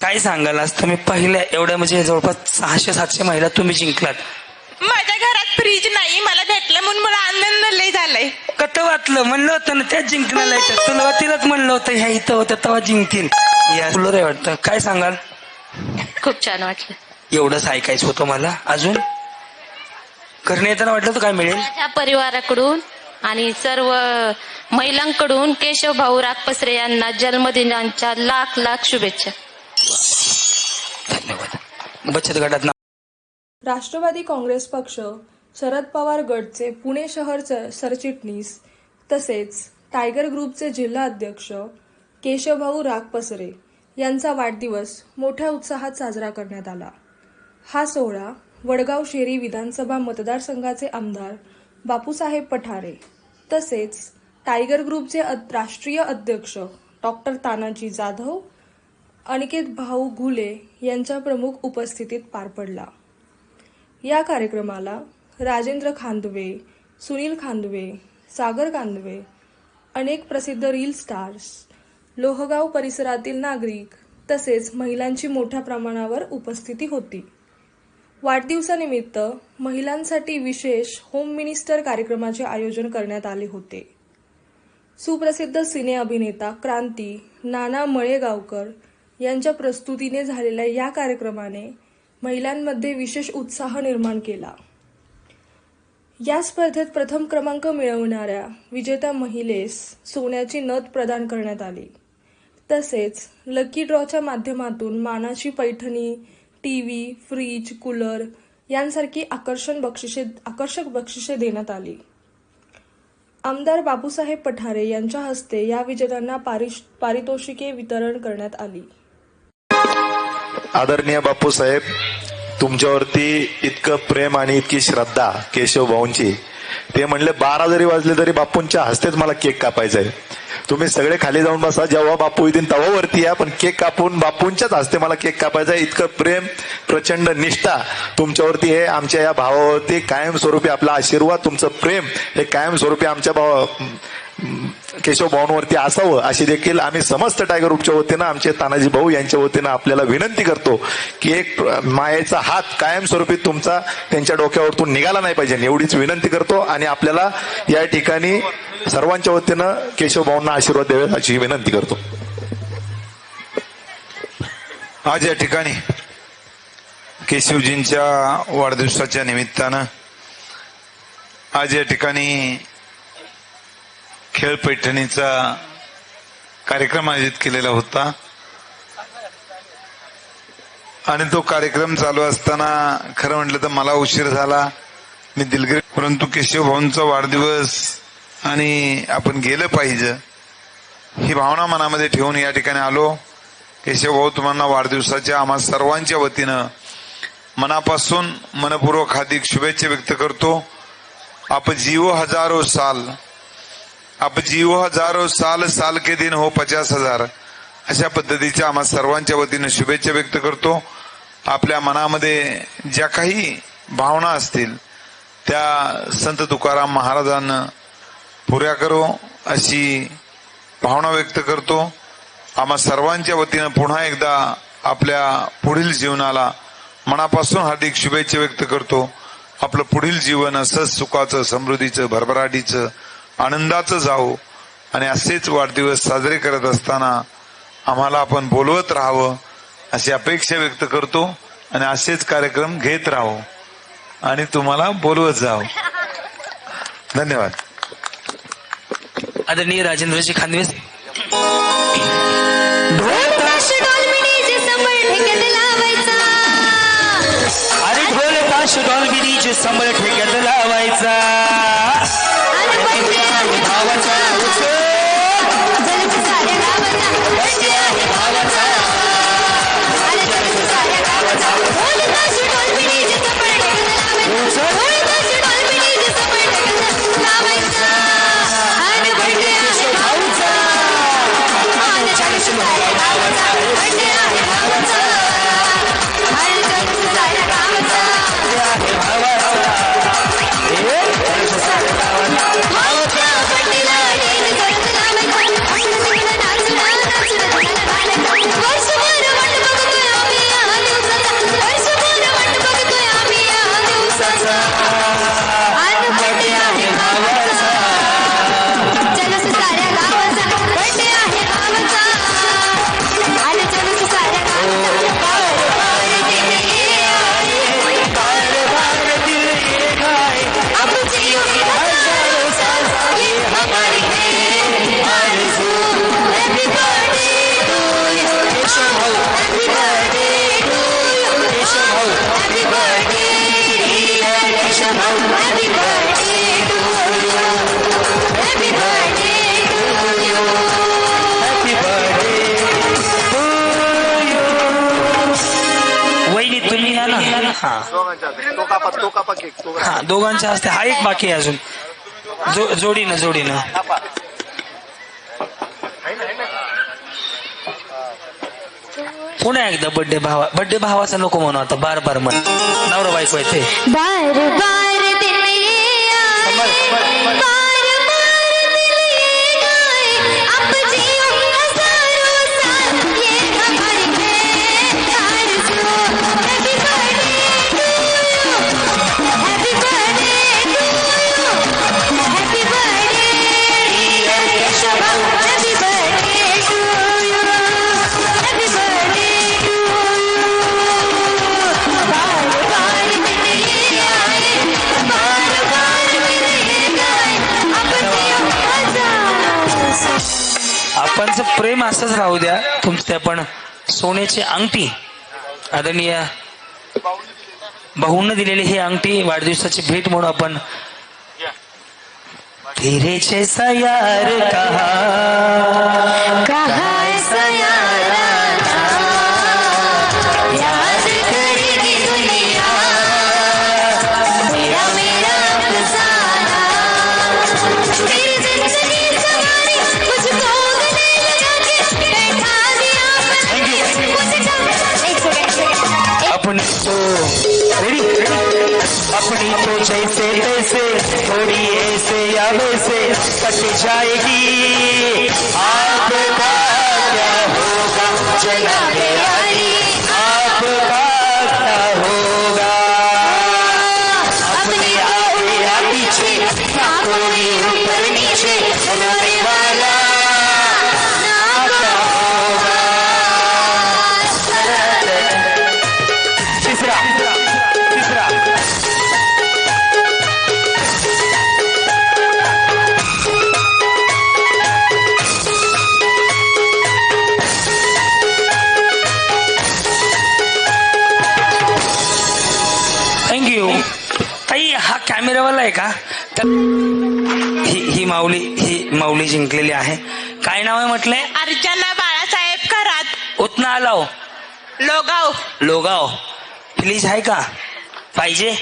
काय सांगाल आज तुम्ही पहिल्या एवढ्या म्हणजे जवळपास सहाशे सातशे महिला तुम्ही जिंकलात. माझ्या घरात फ्रीज नाही मला भेटलं म्हणून मला आनंद लय झालाय. कत वाटलं? म्हणलं होतं ना त्याच जिंकण्याला येतात तुला तिलाच म्हणलं होतं ह्या इथं होत्या तेव्हा जिंकतील. या तुला काय वाटतं. काय सांगाल? खूप छान वाटलं. एवढंच ऐकायचं होतं मला. अजून? करणे येताना वाटलं तर काय मिळेल? माझ्या परिवाराकडून आणि सर्व महिलांकडून केशव भाऊ रागपसरे यांना जन्मदिनाच्या लाख लाख शुभेच्छा. बचत गटात राष्ट्रवादी काँग्रेस पक्ष शरद पवार गटचे पुणे शहर च- सरचिटणीस तसेच टायगर ग्रुपचे जिल्हा अध्यक्ष केशवभाऊ रागपसरे यांचा वाढदिवस मोठ्या उत्साहात साजरा करण्यात आला. हा सोहळा वडगाव शेरी विधानसभा मतदारसंघाचे आमदार बापूसाहेब पठारे तसेच टायगर ग्रुपचे राष्ट्रीय अध्यक्ष डॉक्टर तानाजी जाधव अनिकेत भाऊ घुले यांच्या प्रमुख उपस्थितीत पार पडला. या कार्यक्रमाला राजेंद्र खांदवे सुनील खांदवे सागर खांदवे अनेक प्रसिद्ध रील स्टार्स लोहगाव परिसरातील नागरिक तसेच महिलांची मोठ्या प्रमाणावर उपस्थिती होती. वाढदिवसानिमित्त महिलांसाठी विशेष होम मिनिस्टर कार्यक्रमाचे आयोजन करण्यात आले होते. सुप्रसिद्ध सिने अभिनेता क्रांती नाना मळेगावकर यांच्या प्रस्तुतीने झालेल्या या कार्यक्रमाने महिलांमध्ये विशेष उत्साह निर्माण केला. या स्पर्धेत प्रथम क्रमांक मिळवणाऱ्या विजेत्या महिलेस सोन्याची नथ प्रदान करण्यात आली. तसेच लकी ड्रॉच्या माध्यमातून मानाची Paithani T V fridge cooler यांसारखी आकर्षण बक्षिसे आकर्षक बक्षिसे देण्यात आली. आमदार बापूसाहेब पठारे यांच्या हस्ते या विजेत्यांना पारिश पारितोषिके वितरण करण्यात आली. आदरणीय बापूसाहेब तुमच्यावरती इतकं प्रेम आणि इतकी श्रद्धा केशव भाऊंची. ते म्हणले बारा जरी वाजले तरी बापूंच्या हस्तेच मला केक कापायचा आहे. तुम्ही सगळे खाली जाऊन बसा जेव्हा बापू येतील तेव्हा वरती या पण केक कापून बापूंच्याच हस्ते मला केक कापायचा आहे. इतकं प्रेम प्रचंड निष्ठा तुमच्यावरती हे आमच्या या भावावरती कायमस्वरूपी आपला आशीर्वाद तुमचं प्रेम हे कायमस्वरूपी आमच्या भावा केशव भाऊंवरती असावं अशी देखील आम्ही समस्त टायगर ग्रुपच्या वतीनं आमचे तानाजी भाऊ यांच्या वतीनं आपल्याला विनंती करतो की एक मायेचा हात कायमस्वरूपी तुमचा त्यांच्या डोक्यावरतून निघाला नाही पाहिजे एवढीच विनंती करतो. आणि आपल्याला या ठिकाणी सर्वांच्या वतीनं केशव भाऊंना आशीर्वाद द्यावे अशी विनंती करतो. आज या ठिकाणी केशवजींच्या वाढदिवसाच्या निमित्तानं आज या ठिकाणी खेळ पैठणीचा कार्यक्रम आयोजित केलेला होता. आणि तो कार्यक्रम चालू असताना खरं म्हटलं तर मला उशीर झाला. मी दिलगिरी परंतु केशव भाऊंचा वाढदिवस आणि आपण गेलं पाहिजे ही भावना मनामध्ये ठेवून या ठिकाणी आलो. केशव भाऊ तुम्हाला वाढदिवसाच्या आम्हा सर्वांच्या वतीनं मनापासून मनपूर्वक हार्दिक शुभेच्छा व्यक्त करतो. आप जीवो हजारो साल आप जीव हजारो साल साल के दिन हो पचास हजार. अशा पद्धतीच्या आम्हा सर्वांच्या वतीनं शुभेच्छा व्यक्त करतो. आपल्या मनामध्ये ज्या काही भावना असतील त्या संत तुकाराम महाराजांना पुऱ्या करो अशी भावना व्यक्त करतो. आम्हा सर्वांच्या वतीनं पुन्हा एकदा आपल्या पुढील जीवनाला मनापासून हार्दिक शुभेच्छा व्यक्त करतो. आपलं पुढील जीवन असंच सुखाचं समृद्धीचं भरभराटीचं आनंदाचं जावो. आणि असेच वाढदिवस साजरे करत असताना आम्हाला आपण बोलवत राहावं अशी अपेक्षा व्यक्त करतो आणि असेच कार्यक्रम घेत राहो. आणि तुम्हाला बोलवत जावं. धन्यवाद. आदरणीय राजेंद्रजी खांदवे अरे ढोल ताश डॉल बिरीज संबळ ठेक्यात लावायचा. हा. हा दोघांच्या हस्ते. हा एक बाकी आहे अजून. जो जोडीनं जोडीनं. पुन्हा एकदा बड्डे भावा बड्डे भावाचा नको म्हणू आता बार बार म्हण. नवरा बायको आहे ते. बार बार दिन ये आए बार बार आपणचं प्रेम असंच राहू द्या. तुमचे पण सोन्याची अंगठी. आदरणीय भाऊंना दिलेली ही अंगठी वाढदिवसाची भेट म्हणून आपण. तेरे जैसा यार कहा अपनी तो रेडी अपनी तो जैसे तैसे, थोड़ी ऐसे या वैसे कट जाएगी। आपका क्या होगा? चला वाली। आहे का? तर ही ही माऊली ही माऊली जिंकलेली आहे. काय नाव आहे म्हटलंय अर्चना बाळासाहेब खरात. उतना आलाव. लोगाव. लोगाव. प्लीज आहे का? पाहिजे?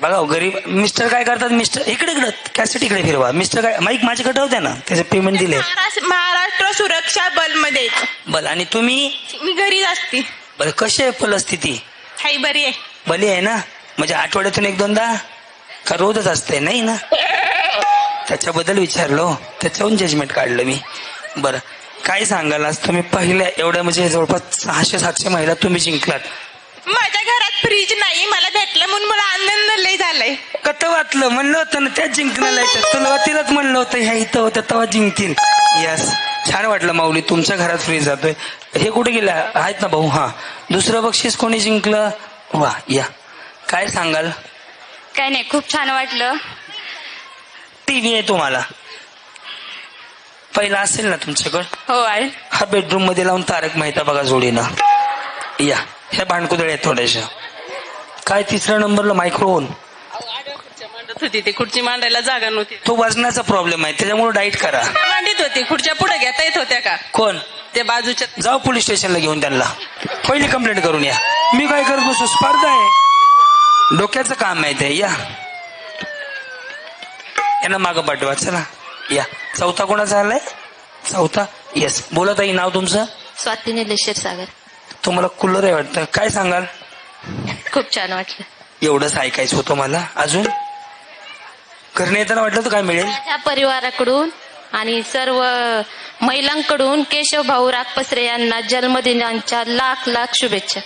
बघा गरीब मिस्टर काय करतात? मिस्टर इकडे इकडे कॅसेट इकडे फिरवा. मिस्टर काय माईक माझ्याकडे ठेवते ना त्याचे पेमेंट दिले महाराष्ट्र सुरक्षा बलमध्ये. बल आणि तुम्ही? मी घरीच असते. बरं कशी आहे परिस्थिती? हाई बरी आहे. बली आहे ना? म्हणजे आठवड्यातून एक दोनदा? का रोजच असते नाही ना? त्याच्याबद्दल विचारलो त्याच्याहून जजमेंट काढलं मी. बरं काय सांगाल आज? तुम्ही पहिल्या एवढ्या म्हणजे जवळपास सहाशे सातशे महिला तुम्ही जिंकलात. माझ्या घरात फ्रीज नाही मला भेटलं म्हणून मला आनंद लय झालाय. कत वाचलं म्हणलं होतं ना त्याच जिंकण्याला येतात सुरुवातीलाच म्हणलं होतं ह्या इथं होत्या तेव्हा जिंकतील. यस छान वाटलं माऊली. तुमच्या घरात फ्री जातोय. हे कुठे गेल्या आहेत ना भाऊ? हा. दुसरं बक्षीस कोणी जिंकलं? वा या. काय सांगाल? काय नाही खूप छान वाटलं. टीव्ही आहे तुम्हाला. पहिला असेल ना तुमच्याकडं? हो आहे. हा बेडरूममध्ये लावून तारक मेहता बघा जोडीनं. या ह्या भांडकुदळ आहेत थोड्याशा काय तिसऱ्या नंबरला मायक्रोफोन मांडत होती ती खुर्ची मांडायला जागा नव्हती. तो वजनाचा प्रॉब्लेम आहे त्याच्यामुळे डाईट करा. मांडीत होती खुर्च्या पुढे घेता येत होत्या का? कोण? ते बाजूच्या जाऊ पोलीस स्टेशनला घेऊन त्यांना. पहिली कंप्लेंट करून या. मी काय करत बसू स्पर्धा आहे. डोक्याचं काम आहे ते या. यांना मागं पाठवा चला. या. चौथा कोणाचा आलाय? चौथा? येस बोला ताई नाव तुमचं? स्वाती निलेश्वर सागर. तुम्हाला कुलर आहे वाटतं. काय सांगाल? खूप छान वाटलं. एवढंच ऐकायचं होतं मला. अजून? घरने येताना वाटलं तर काय मिळेल? माझ्या परिवाराकडून आणि सर्व महिलांकडून केशव भाऊ रागपसरे यांना जन्मदिनाच्या लाख लाख शुभेच्छा.